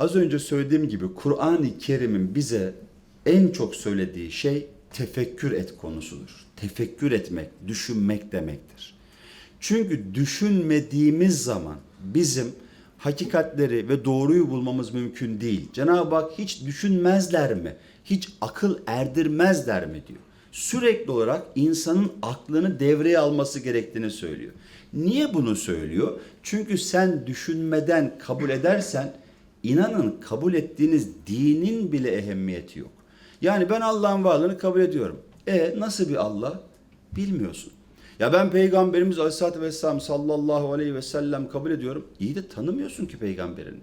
Az önce söylediğim gibi Kur'an-ı Kerim'in bize en çok söylediği şey tefekkür et konusudur. Tefekkür etmek, düşünmek demektir. Çünkü düşünmediğimiz zaman bizim hakikatleri ve doğruyu bulmamız mümkün değil. Cenab-ı Hak hiç düşünmezler mi? Hiç akıl erdirmezler mi diyor. Sürekli olarak insanın aklını devreye alması gerektiğini söylüyor. Niye bunu söylüyor? Çünkü sen düşünmeden kabul edersen inanın kabul ettiğiniz dinin bile ehemmiyeti yok. Yani ben Allah'ın varlığını kabul ediyorum. E nasıl bir Allah? Bilmiyorsun. Ya ben Peygamberimiz Aleyhisselatü Vesselam sallallahu aleyhi ve sellem kabul ediyorum. İyi de tanımıyorsun ki peygamberini.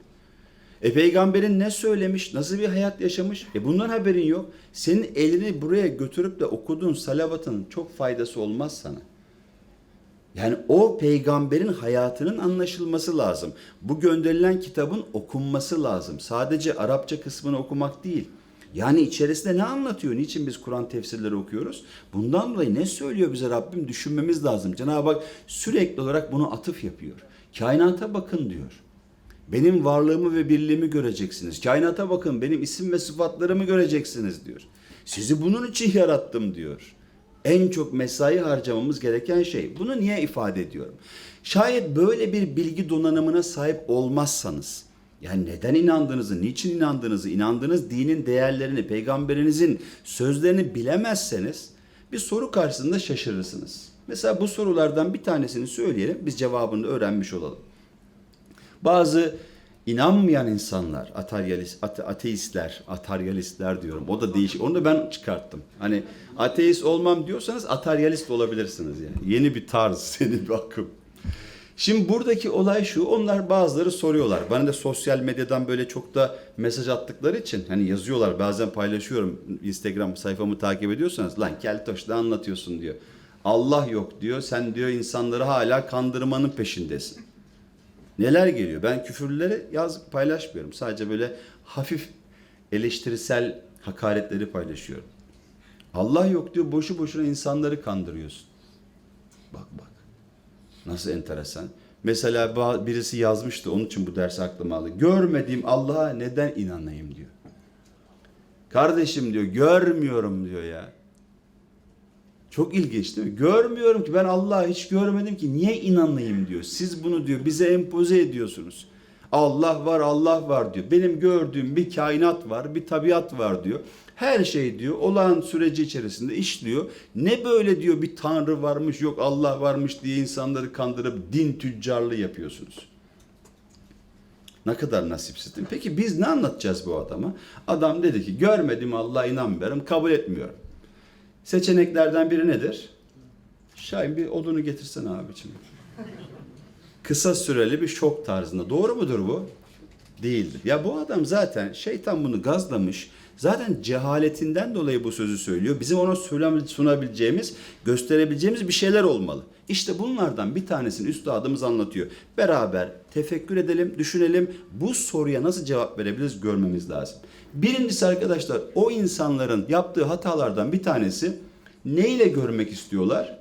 E peygamberin ne söylemiş, nasıl bir hayat yaşamış? E bundan haberin yok. Senin elini buraya götürüp de okuduğun salavatın çok faydası olmaz sana. Yani o peygamberin hayatının anlaşılması lazım. Bu gönderilen kitabın okunması lazım. Sadece Arapça kısmını okumak değil. Yani içerisinde ne anlatıyor? Niçin biz Kur'an tefsirleri okuyoruz? Bundan dolayı ne söylüyor bize Rabbim düşünmemiz lazım. Cenab-ı Hak sürekli olarak bunu atıf yapıyor. Kainata bakın diyor. Benim varlığımı ve birliğimi göreceksiniz. Kainata bakın benim isim ve sıfatlarımı göreceksiniz diyor. Sizi bunun için yarattım diyor. En çok mesai harcamamız gereken şey. Bunu niye ifade ediyorum? Şayet böyle bir bilgi donanımına sahip olmazsanız, yani neden inandığınızı, niçin inandığınızı, inandığınız dinin değerlerini, peygamberinizin sözlerini bilemezseniz bir soru karşısında şaşırırsınız. Mesela bu sorulardan bir tanesini söyleyelim, biz cevabını öğrenmiş olalım. Bazı inanmayan insanlar, ataryalist, ate, ateistler, ataryalistler diyorum. O da değişik. Onu da ben çıkarttım. Hani ateist olmam diyorsanız ataryalist olabilirsiniz yani. Yeni bir tarz, yeni bir akım. Şimdi buradaki olay şu, onlar bazıları soruyorlar. Bana da sosyal medyadan böyle çok da mesaj attıkları için hani yazıyorlar bazen paylaşıyorum Instagram sayfamı takip ediyorsanız lan keltoş ne anlatıyorsun diyor. Allah yok diyor sen diyor insanları hala kandırmanın peşindesin. Neler geliyor? Ben küfürleri yaz paylaşmıyorum. Sadece böyle hafif eleştirisel hakaretleri paylaşıyorum. Allah yok diyor boşu boşuna insanları kandırıyorsun. Bak bak. Nasıl enteresan. Mesela birisi yazmıştı onun için bu dersi aklıma aldı. Görmediğim Allah'a neden inanayım diyor. Kardeşim diyor görmüyorum diyor ya. Çok ilginç değil mi? Görmüyorum ki ben Allah'ı hiç görmedim ki niye inanayım diyor. Siz bunu diyor bize empoze ediyorsunuz. Allah var Allah var diyor. Benim gördüğüm bir kainat var bir tabiat var diyor. Her şey diyor olağan süreci içerisinde işliyor. Ne böyle diyor bir tanrı varmış yok Allah varmış diye insanları kandırıp din tüccarlığı yapıyorsunuz. Ne kadar nasipsiz değil mi? Peki biz ne anlatacağız bu adama? Adam dedi ki görmedim Allah'a inanmıyorum kabul etmiyorum. Seçeneklerden biri nedir? Şahin bir odunu getirsene abicim. Kısa süreli bir şok tarzında. Doğru mudur bu? Değildir. Ya bu adam zaten şeytan bunu gazlamış. Zaten cehaletinden dolayı bu sözü söylüyor. Bizim ona sunabileceğimiz, gösterebileceğimiz bir şeyler olmalı. İşte bunlardan bir tanesini üstadımız anlatıyor. Beraber tefekkür edelim, düşünelim. Bu soruya nasıl cevap verebiliriz görmemiz lazım. Birincisi arkadaşlar o insanların yaptığı hatalardan bir tanesi neyle görmek istiyorlar?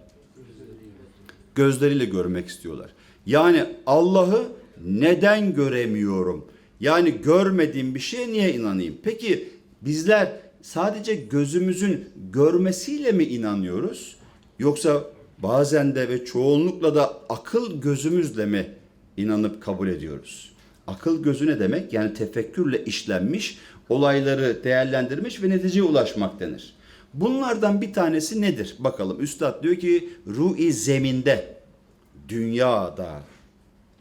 Gözleriyle görmek istiyorlar. Yani Allah'ı neden göremiyorum? Yani görmediğim bir şeye niye inanayım? Peki bizler sadece gözümüzün görmesiyle mi inanıyoruz? Yoksa bazen de ve çoğunlukla da akıl gözümüzle mi inanıp kabul ediyoruz? Akıl gözü ne demek? Yani tefekkürle işlenmiş, olayları değerlendirmiş ve neticeye ulaşmak denir. Bunlardan bir tanesi nedir? Bakalım Üstad diyor ki ru'i zeminde, dünyada.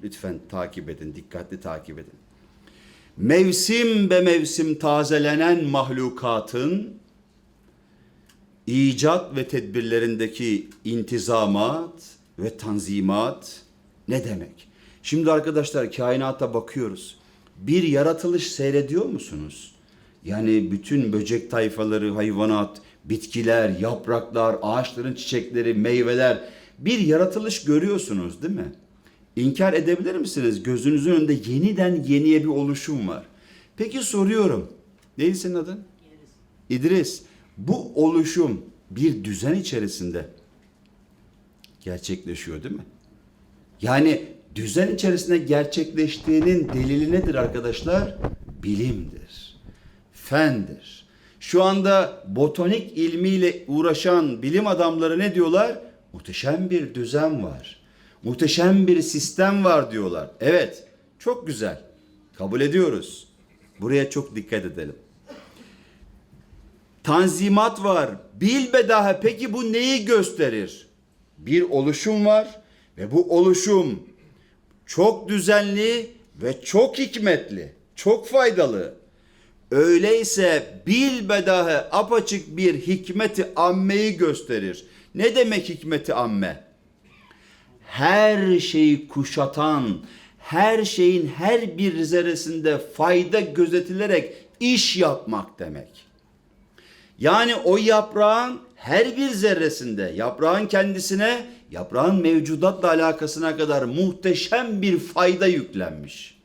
Lütfen takip edin, dikkatli takip edin. Mevsim be mevsim tazelenen mahlukatın icat ve tedbirlerindeki intizamat ve tanzimat ne demek? Şimdi arkadaşlar kainata bakıyoruz. Bir yaratılış seyrediyor musunuz? Yani bütün böcek tayfaları, hayvanat, bitkiler, yapraklar, ağaçların çiçekleri, meyveler bir yaratılış görüyorsunuz değil mi? İnkar edebilir misiniz? Gözünüzün önünde yeniden yeniye bir oluşum var. Peki soruyorum. Neydi senin adın? İdris. Bu oluşum bir düzen içerisinde gerçekleşiyor değil mi? Yani düzen içerisinde gerçekleştiğinin delili nedir arkadaşlar? bilimdir, fendir. Şu anda botanik ilmiyle uğraşan bilim adamları ne diyorlar? Muhteşem bir düzen var. Muhteşem bir sistem var diyorlar. Evet, çok güzel. Kabul ediyoruz. Buraya çok dikkat edelim. Tanzimat var. Bilbedahe peki bu neyi gösterir? Bir oluşum var ve bu oluşum çok düzenli ve çok hikmetli, çok faydalı. Öyleyse bilbedahe apaçık bir hikmeti ammeyi gösterir. Ne demek hikmeti amme? Her şeyi kuşatan, her şeyin her bir zerresinde fayda gözetilerek iş yapmak demek. Yani o yaprağın her bir zerresinde, yaprağın kendisine, yaprağın mevcudatla alakasına kadar muhteşem bir fayda yüklenmiş.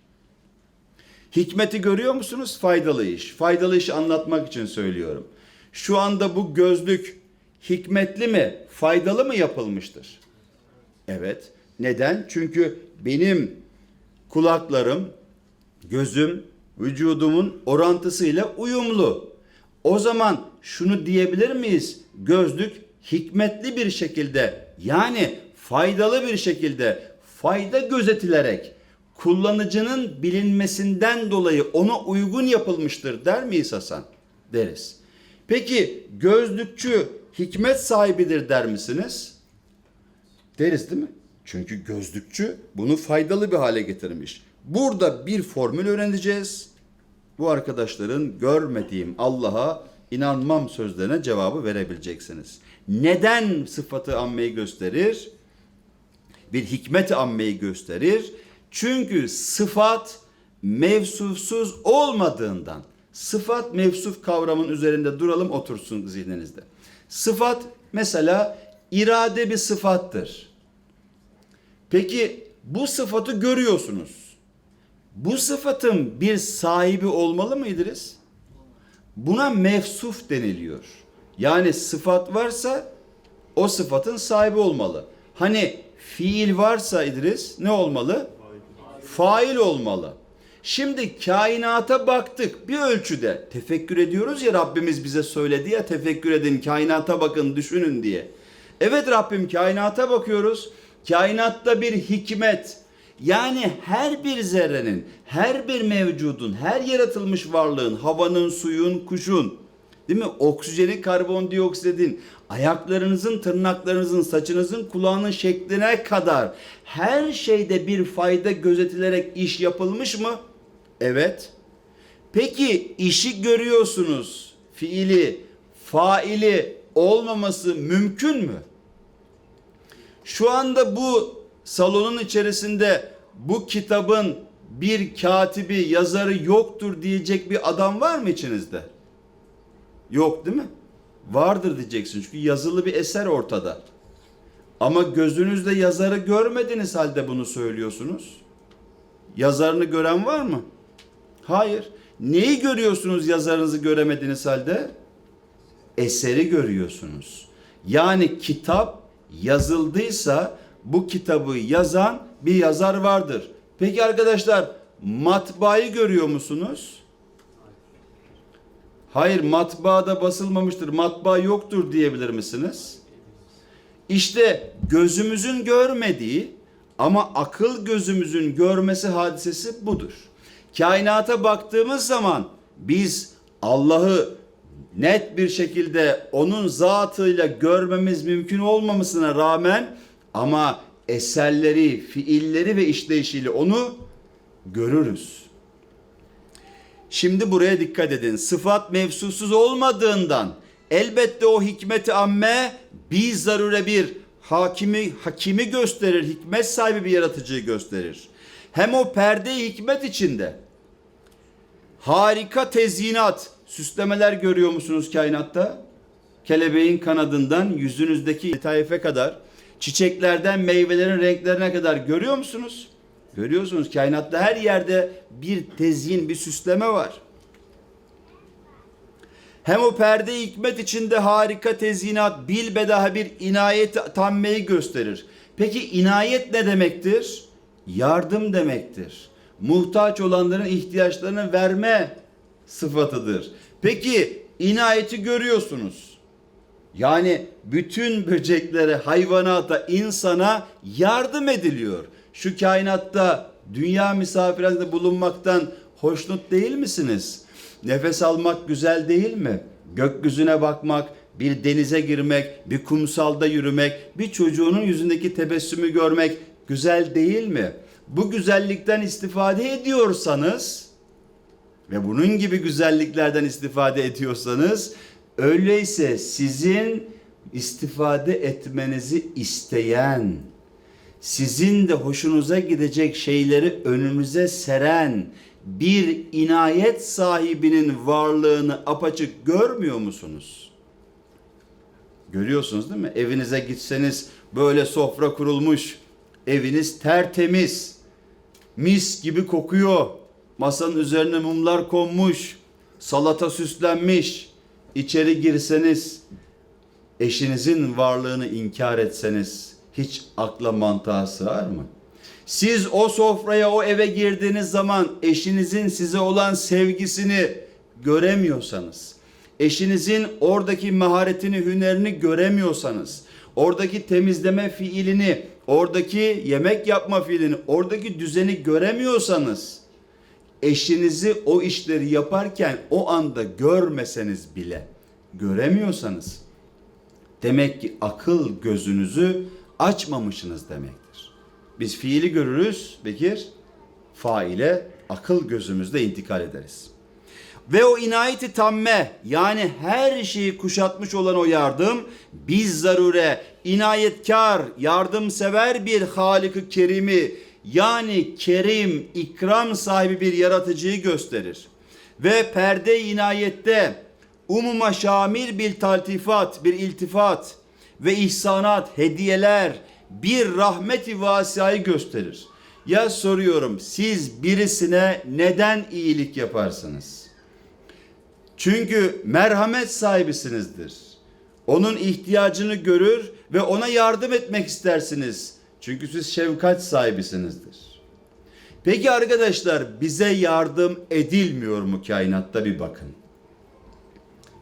Hikmeti görüyor musunuz? Faydalı iş. Faydalı iş anlatmak için söylüyorum. Şu anda bu gözlük hikmetli mi, faydalı mı yapılmıştır? Evet. Neden? Çünkü benim kulaklarım, gözüm, vücudumun orantısıyla uyumlu. O zaman şunu diyebilir miyiz? Gözlük hikmetli bir şekilde yani faydalı bir şekilde fayda gözetilerek kullanıcının bilinmesinden dolayı ona uygun yapılmıştır der miyiz Hasan? Deriz. Peki gözlükçü hikmet sahibidir der misiniz? Deriz değil mi? Çünkü gözlükçü bunu faydalı bir hale getirmiş. Burada bir formül öğreneceğiz. Bu arkadaşların görmediğim Allah'a inanmam sözlerine cevabı verebileceksiniz. Neden sıfatı ammeyi gösterir? Bir hikmet ammeyi gösterir. Çünkü sıfat mevsufsuz olmadığından sıfat mevsuf kavramın üzerinde duralım otursun zihninizde. Sıfat mesela irade bir sıfattır. Peki bu sıfatı görüyorsunuz. Bu sıfatın bir sahibi olmalı mı İdris? Buna mevsuf deniliyor. Yani sıfat varsa o sıfatın sahibi olmalı. Hani fiil varsa İdris ne olmalı? Fail olmalı. Şimdi kainata baktık bir ölçüde. Tefekkür ediyoruz ya Rabbimiz bize söyledi ya tefekkür edin, kainata bakın, düşünün diye. Evet Rabbim kainata bakıyoruz. Kainatta bir hikmet, yani her bir zerrenin, her bir mevcudun, her yaratılmış varlığın, havanın, suyun, kuşun, değil mi? Oksijenin, karbondioksitin, ayaklarınızın, tırnaklarınızın, saçınızın, kulağının şekline kadar her şeyde bir fayda gözetilerek iş yapılmış mı? Evet. Peki işi görüyorsunuz, fiili, faili olmaması mümkün mü? Şu anda bu salonun içerisinde bu kitabın bir katibi, yazarı yoktur diyecek bir adam var mı içinizde? Yok değil mi? Vardır diyeceksin çünkü yazılı bir eser ortada. Ama gözünüzde yazarı görmediğiniz halde bunu söylüyorsunuz. Yazarını gören var mı? Hayır. Neyi görüyorsunuz yazarınızı göremediğiniz halde? Eseri görüyorsunuz. Yani kitap yazıldıysa bu kitabı yazan bir yazar vardır. Peki arkadaşlar matbaayı görüyor musunuz? Hayır matbaada basılmamıştır. Matbaa yoktur diyebilir misiniz? İşte gözümüzün görmediği ama akıl gözümüzün görmesi hadisesi budur. Kainata baktığımız zaman biz Allah'ı net bir şekilde onun zatıyla görmemiz mümkün olmamasına rağmen ama eserleri, fiilleri ve işleyişiyle onu görürüz. Şimdi buraya dikkat edin. Sıfat mevsusuz olmadığından elbette o hikmeti amme bir zarure bir hakimi hakimi gösterir, hikmet sahibi bir yaratıcıyı gösterir. Hem o perde hikmet içinde harika tezyinat, süslemeler görüyor musunuz kainatta? Kelebeğin kanadından yüzünüzdeki tayfe kadar, çiçeklerden meyvelerin renklerine kadar görüyor musunuz? Görüyorsunuz kainatta her yerde bir tezyin, bir süsleme var. Hem o perde hikmet içinde harika tezyinat, bilbedaha bir inayet tammeyi gösterir. Peki inayet ne demektir? Yardım demektir. muhtaç olanların ihtiyaçlarını verme sıfatıdır. Peki inayeti görüyorsunuz. Yani bütün böceklere, hayvanata, insana yardım ediliyor. Şu kainatta dünya misafirhanede bulunmaktan hoşnut değil misiniz? Nefes almak güzel değil mi? Gökyüzüne bakmak, bir denize girmek, bir kumsalda yürümek, bir çocuğunun yüzündeki tebessümü görmek güzel değil mi? Bu güzellikten istifade ediyorsanız ve bunun gibi güzelliklerden istifade ediyorsanız öyleyse sizin istifade etmenizi isteyen, sizin de hoşunuza gidecek şeyleri önünüze seren bir inayet sahibinin varlığını apaçık görmüyor musunuz? Görüyorsunuz değil mi? Evinize gitseniz böyle sofra kurulmuş, eviniz tertemiz, mis gibi kokuyor. Masanın üzerine mumlar konmuş, salata süslenmiş. İçeri girseniz, eşinizin varlığını inkar etseniz hiç akla mantığa sığar mı? Siz o sofraya, o eve girdiğiniz zaman eşinizin size olan sevgisini göremiyorsanız, eşinizin oradaki maharetini, hünerini göremiyorsanız, oradaki temizleme fiilini, oradaki yemek yapma fiilini, oradaki düzeni göremiyorsanız, eşinizi o işleri yaparken o anda görmeseniz bile, göremiyorsanız, demek ki akıl gözünüzü açmamışsınız demektir. Biz fiili görürüz Bekir, faile akıl gözümüzde intikal ederiz. Ve o inayeti tamme yani her şeyi kuşatmış olan o yardım biz zarure inayetkar yardımsever bir Halık-ı Kerim'i yani kerim ikram sahibi bir yaratıcıyı gösterir. Ve perde inayette umuma şamil bir taltifat, bir iltifat ve ihsanat, hediyeler, bir rahmeti vasiyayı gösterir. Ya soruyorum siz birisine neden iyilik yaparsınız? Çünkü merhamet sahibisinizdir. Onun ihtiyacını görür ve ona yardım etmek istersiniz. Çünkü siz şefkat sahibisinizdir. Peki arkadaşlar bize yardım edilmiyor mu kainatta bir bakın.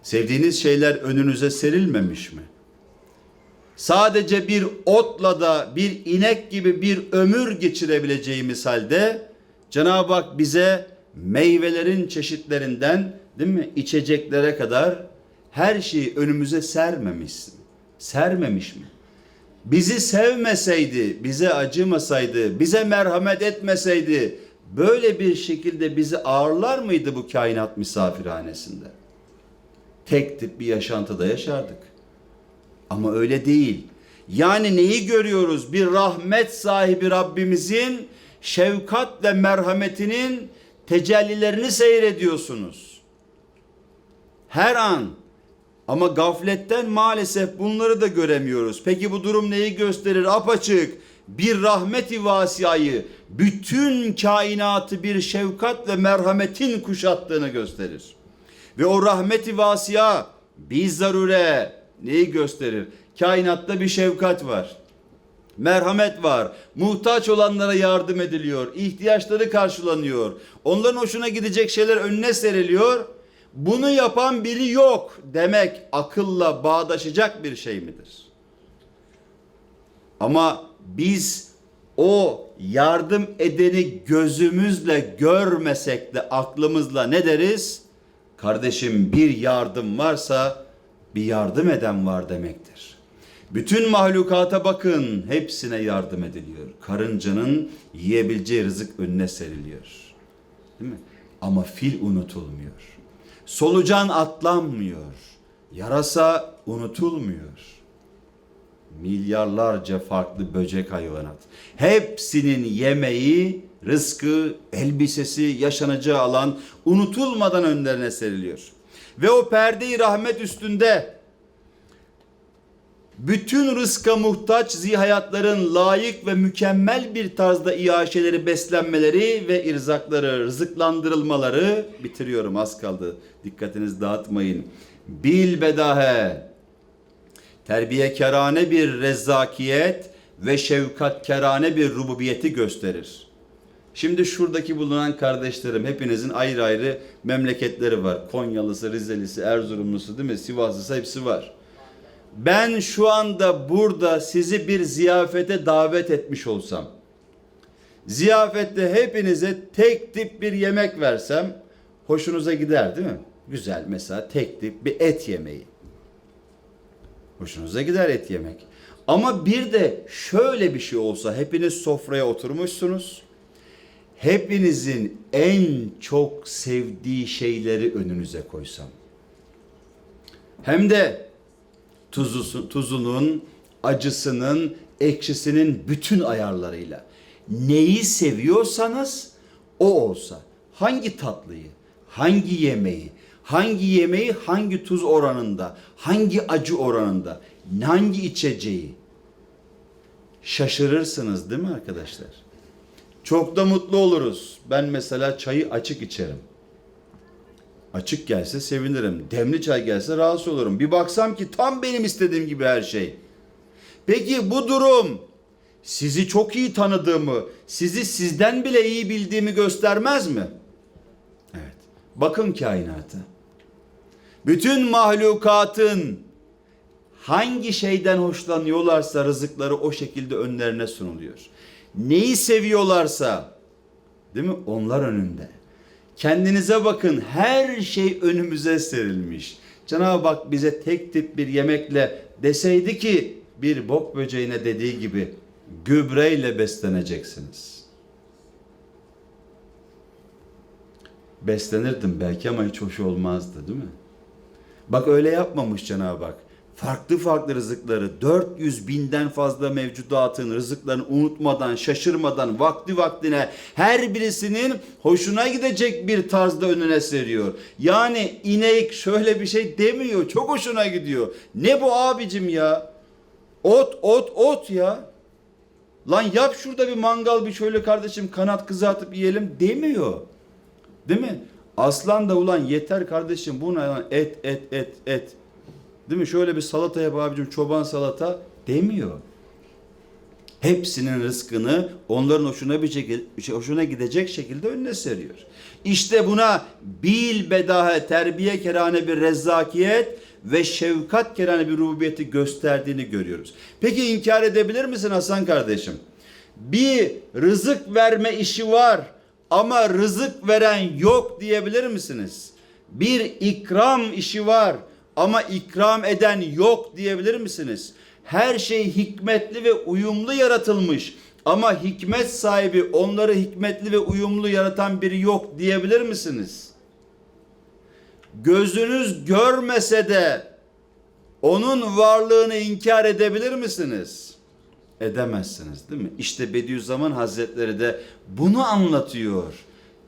Sevdiğiniz şeyler önünüze serilmemiş mi? Sadece bir otla da bir inek gibi bir ömür geçirebileceğimiz halde Cenab-ı Hak bize meyvelerin çeşitlerinden değil mi içeceklere kadar her şeyi önümüze sermemiş. Sermemiş mi? Bizi sevmeseydi, bize acımasaydı, bize merhamet etmeseydi böyle bir şekilde bizi ağırlar mıydı bu kainat misafirhanesinde? Tek tip bir yaşantıda yaşardık. Ama öyle değil. Yani neyi görüyoruz? Bir rahmet sahibi Rabbimizin şefkat ve merhametinin tecellilerini seyrediyorsunuz. Her an ama gafletten maalesef bunları da göremiyoruz. Peki bu durum neyi gösterir? Apaçık bir rahmeti vasiyayı, bütün kainatı bir şefkat ve merhametin kuşattığını gösterir. Ve o rahmeti vasiya biz zarure neyi gösterir? Kainatta bir şefkat var. Merhamet var. Muhtaç olanlara yardım ediliyor. ihtiyaçları karşılanıyor. Onların hoşuna gidecek şeyler önüne seriliyor. Bunu yapan biri yok demek akılla bağdaşacak bir şey midir? Ama biz o yardım edeni gözümüzle görmesek de aklımızla ne deriz? Kardeşim bir yardım varsa bir yardım eden var demektir. Bütün mahlukata bakın hepsine yardım ediliyor. Karıncanın yiyebileceği rızık önüne seriliyor. Değil mi? Ama fil unutulmuyor. Solucan atlanmıyor. Yarasa unutulmuyor. Milyarlarca farklı böcek hayvanat. Hepsinin yemeği, rızkı, elbisesi, yaşanacağı alan unutulmadan önlerine seriliyor. Ve o perdeyi rahmet üstünde bütün rızka muhtaç zihayatların layık ve mükemmel bir tarzda iaşeleri, beslenmeleri ve irzakları, rızıklandırılmaları bitiriyorum az kaldı. Dikkatinizi dağıtmayın. Bil bedahe terbiye kerane bir rezzakiyet ve şefkat kerane bir rububiyeti gösterir. Şimdi şuradaki bulunan kardeşlerim hepinizin ayrı ayrı memleketleri var. Konyalısı, Rizelisi, Erzurumlusu değil mi? Sivaslısı hepsi var. Ben şu anda burada sizi bir ziyafete davet etmiş olsam, ziyafette hepinize tek tip bir yemek versem hoşunuza gider değil mi? Güzel mesela tek tip bir et yemeği. Hoşunuza gider et yemek. Ama bir de şöyle bir şey olsa hepiniz sofraya oturmuşsunuz. Hepinizin en çok sevdiği şeyleri önünüze koysam. Hem de tuzusu, tuzunun, acısının, ekşisinin bütün ayarlarıyla. Neyi seviyorsanız o olsa. Hangi tatlıyı, hangi yemeği, hangi yemeği hangi tuz oranında, hangi acı oranında, hangi içeceği. Şaşırırsınız değil mi arkadaşlar? Çok da mutlu oluruz. Ben mesela çayı açık içerim. Açık gelse sevinirim. Demli çay gelse rahatsız olurum. Bir baksam ki tam benim istediğim gibi her şey. Peki bu durum sizi çok iyi tanıdığımı, sizi sizden bile iyi bildiğimi göstermez mi? Evet. Bakın kainata. Bütün mahlukatın hangi şeyden hoşlanıyorlarsa rızıkları o şekilde önlerine sunuluyor. Neyi seviyorlarsa değil mi? Onlar önünde. Kendinize bakın her şey önümüze serilmiş. Cenab-ı Hak bize tek tip bir yemekle deseydi ki bir bok böceğine dediği gibi gübreyle besleneceksiniz. Beslenirdim belki ama hiç hoş olmazdı değil mi? Bak öyle yapmamış Cenab-ı Hak. Farklı farklı rızıkları 400 binden fazla mevcudatın rızıklarını unutmadan, şaşırmadan, vakti vaktine her birisinin hoşuna gidecek bir tarzda önüne seriyor. Yani inek şöyle bir şey demiyor. Çok hoşuna gidiyor. Ne bu abicim ya? Ot, ot, ot ya. Lan yap şurada bir mangal bir şöyle kardeşim kanat kızartıp yiyelim demiyor. Değil mi? Aslan da ulan yeter kardeşim bu ne lan et et et et. Değil mi? Şöyle bir salata yap abicim çoban salata demiyor. Hepsinin rızkını onların hoşuna bir şekilde, hoşuna gidecek şekilde önüne seriyor. İşte buna bil bedahe terbiye kerane bir rezzakiyet ve şefkat kerane bir rububiyeti gösterdiğini görüyoruz. Peki inkar edebilir misin Hasan kardeşim? Bir rızık verme işi var ama rızık veren yok diyebilir misiniz? Bir ikram işi var ama ikram eden yok diyebilir misiniz? Her şey hikmetli ve uyumlu yaratılmış ama hikmet sahibi onları hikmetli ve uyumlu yaratan biri yok diyebilir misiniz? Gözünüz görmese de onun varlığını inkar edebilir misiniz? Edemezsiniz değil mi? İşte Bediüzzaman Hazretleri de bunu anlatıyor.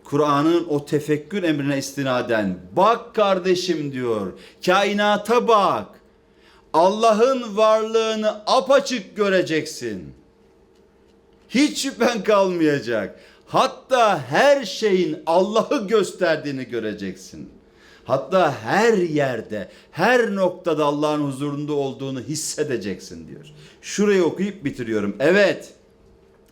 Kur'an'ın o tefekkür emrine istinaden bak kardeşim diyor. Kainata bak. Allah'ın varlığını apaçık göreceksin. Hiç şüphen kalmayacak. Hatta her şeyin Allah'ı gösterdiğini göreceksin. Hatta her yerde, her noktada Allah'ın huzurunda olduğunu hissedeceksin diyor. Şurayı okuyup bitiriyorum. Evet,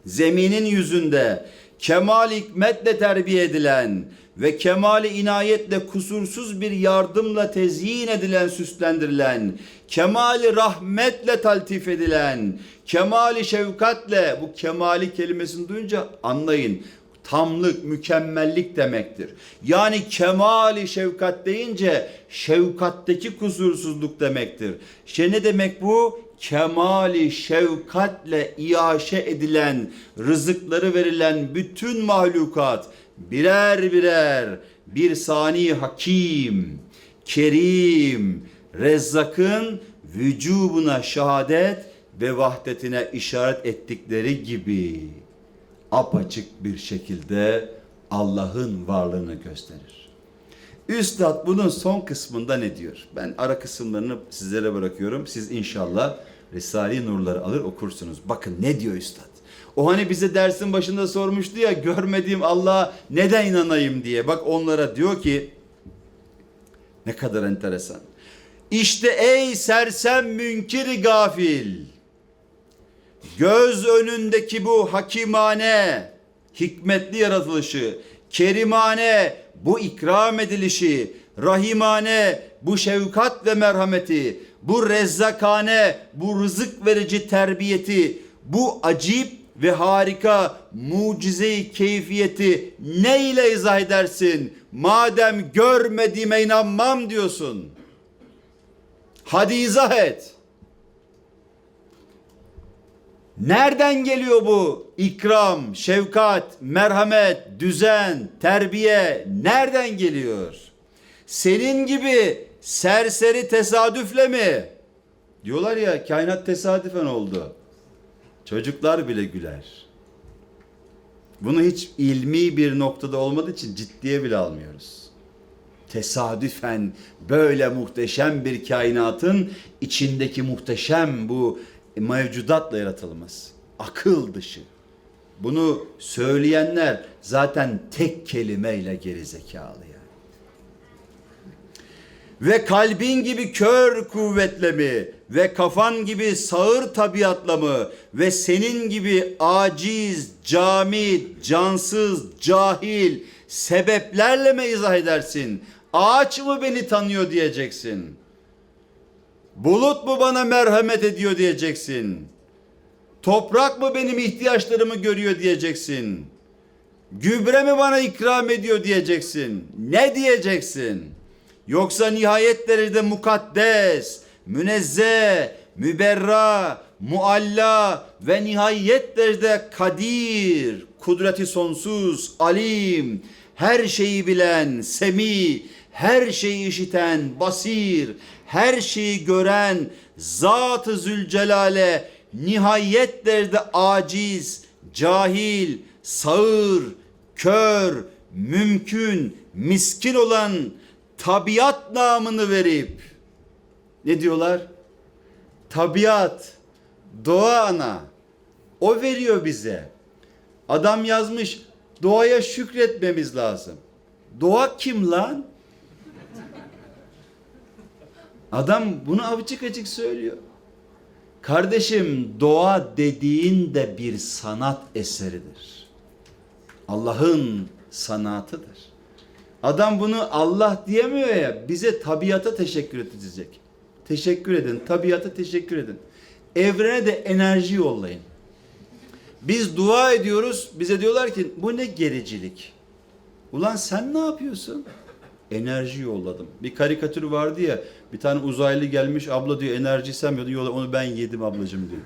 zeminin yüzünde kemal hikmetle terbiye edilen ve kemali inayetle kusursuz bir yardımla tezyin edilen, süslendirilen, kemali rahmetle taltif edilen, kemali şefkatle bu kemali kelimesini duyunca anlayın tamlık, mükemmellik demektir. Yani kemali şefkat deyince şefkatteki kusursuzluk demektir. İşte ne demek bu? Kemali şefkatle iaşe edilen, rızıkları verilen bütün mahlukat birer birer bir sani hakim, kerim, rezzakın vücubuna şehadet ve vahdetine işaret ettikleri gibi apaçık bir şekilde Allah'ın varlığını gösterir. Üstad bunun son kısmında ne diyor? Ben ara kısımlarını sizlere bırakıyorum. Siz inşallah Risale-i Nurları alır okursunuz. Bakın ne diyor Üstad? O hani bize dersin başında sormuştu ya görmediğim Allah'a neden inanayım diye. Bak onlara diyor ki ne kadar enteresan. İşte ey sersem münkiri gafil. Göz önündeki bu hakimane, hikmetli yaratılışı, kerimane bu ikram edilişi, rahimane bu şefkat ve merhameti, bu rezzakane bu rızık verici terbiyeti, bu acip ve harika mucize-i keyfiyeti ne ile izah edersin? Madem görmediğime inanmam diyorsun. Hadi izah et. Nereden geliyor bu ikram, şefkat, merhamet, düzen, terbiye? Nereden geliyor? Senin gibi serseri tesadüfle mi? Diyorlar ya kainat tesadüfen oldu. Çocuklar bile güler. Bunu hiç ilmi bir noktada olmadığı için ciddiye bile almıyoruz. Tesadüfen böyle muhteşem bir kainatın içindeki muhteşem bu mevcudatla yaratılması. Akıl dışı. Bunu söyleyenler zaten tek kelimeyle geri zekalı yani. Ve kalbin gibi kör kuvvetle mi ve kafan gibi sağır tabiatla mı ve senin gibi aciz, camit, cansız, cahil sebeplerle mi izah edersin? Ağaç mı beni tanıyor diyeceksin. Bulut mu bana merhamet ediyor diyeceksin. Toprak mı benim ihtiyaçlarımı görüyor diyeceksin. Gübre mi bana ikram ediyor diyeceksin. Ne diyeceksin? Yoksa nihayet derecede mukaddes, münezzeh, müberra, mualla ve nihayet derecede kadir, kudreti sonsuz, alim, her şeyi bilen, semi, her şeyi işiten, basir, her şeyi gören, Zat-ı Zülcelal'e nihayet derecede aciz, cahil, sağır, kör, mümkün, miskin olan tabiat namını verip ne diyorlar? Tabiat, doğa ana. O veriyor bize. Adam yazmış doğaya şükretmemiz lazım. Doğa kim lan? Adam bunu açık açık söylüyor. Kardeşim doğa dediğin de bir sanat eseridir. Allah'ın sanatıdır. Adam bunu Allah diyemiyor ya bize tabiata teşekkür edecek. Teşekkür edin. Tabiata teşekkür edin. Evrene de enerji yollayın. Biz dua ediyoruz. Bize diyorlar ki bu ne gericilik. Ulan sen ne yapıyorsun? Enerji yolladım. Bir karikatür vardı ya bir tane uzaylı gelmiş abla diyor enerji sen? Yolla, onu ben yedim ablacığım diyor.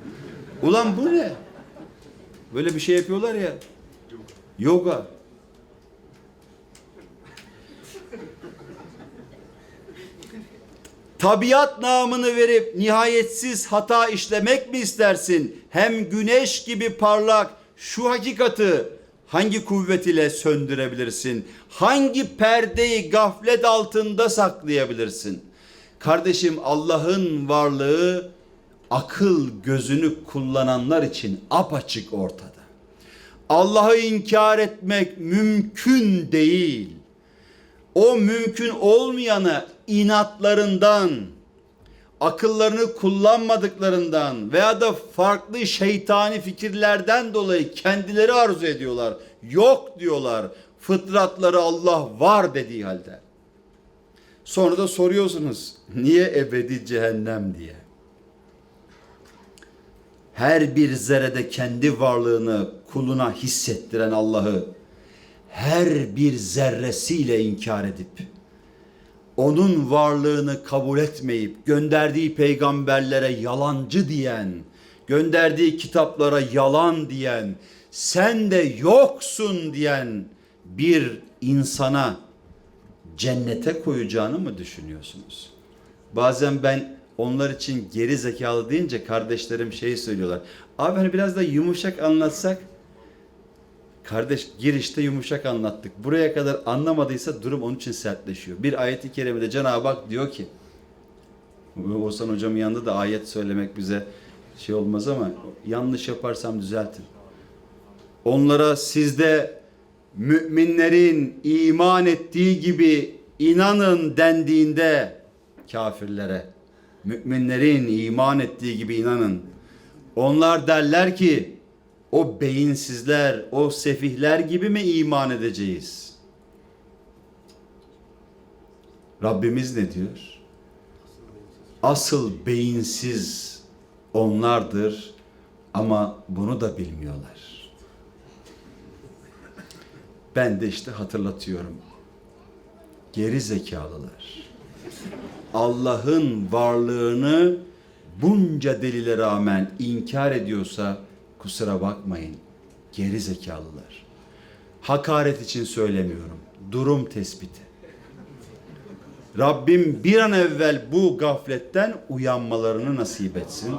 Ulan bu ne? Böyle bir şey yapıyorlar ya. Yoga. Tabiat namını verip nihayetsiz hata işlemek mi istersin? Hem güneş gibi parlak şu hakikati hangi kuvvet ile söndürebilirsin? Hangi perdeyi gaflet altında saklayabilirsin? Kardeşim Allah'ın varlığı akıl gözünü kullananlar için apaçık ortada. Allah'ı inkar etmek mümkün değil. O mümkün olmayanı inatlarından, akıllarını kullanmadıklarından veya da farklı şeytani fikirlerden dolayı kendileri arzu ediyorlar. Yok diyorlar. Fıtratları Allah var dediği halde. Sonra da soruyorsunuz niye ebedi cehennem diye. Her bir zerrede kendi varlığını kuluna hissettiren Allah'ı her bir zerresiyle inkar edip onun varlığını kabul etmeyip gönderdiği peygamberlere yalancı diyen, gönderdiği kitaplara yalan diyen, sen de yoksun diyen bir insana cennete koyacağını mı düşünüyorsunuz? Bazen ben onlar için geri zekalı deyince kardeşlerim şeyi söylüyorlar. Abi hani biraz da yumuşak anlatsak Kardeş girişte yumuşak anlattık. Buraya kadar anlamadıysa durum onun için sertleşiyor. Bir ayeti kerimede Cenab-ı Hak diyor ki Oğuzhan hocamın yanında da ayet söylemek bize şey olmaz ama yanlış yaparsam düzeltin. Onlara sizde müminlerin iman ettiği gibi inanın dendiğinde kafirlere müminlerin iman ettiği gibi inanın. Onlar derler ki o beyinsizler, o sefihler gibi mi iman edeceğiz? Rabbimiz ne diyor? Asıl beyinsiz onlardır ama bunu da bilmiyorlar. Ben de işte hatırlatıyorum. Geri zekalılar. Allah'ın varlığını bunca delile rağmen inkar ediyorsa kusura bakmayın. Geri zekalılar. Hakaret için söylemiyorum. Durum tespiti. Rabbim bir an evvel bu gafletten uyanmalarını nasip etsin.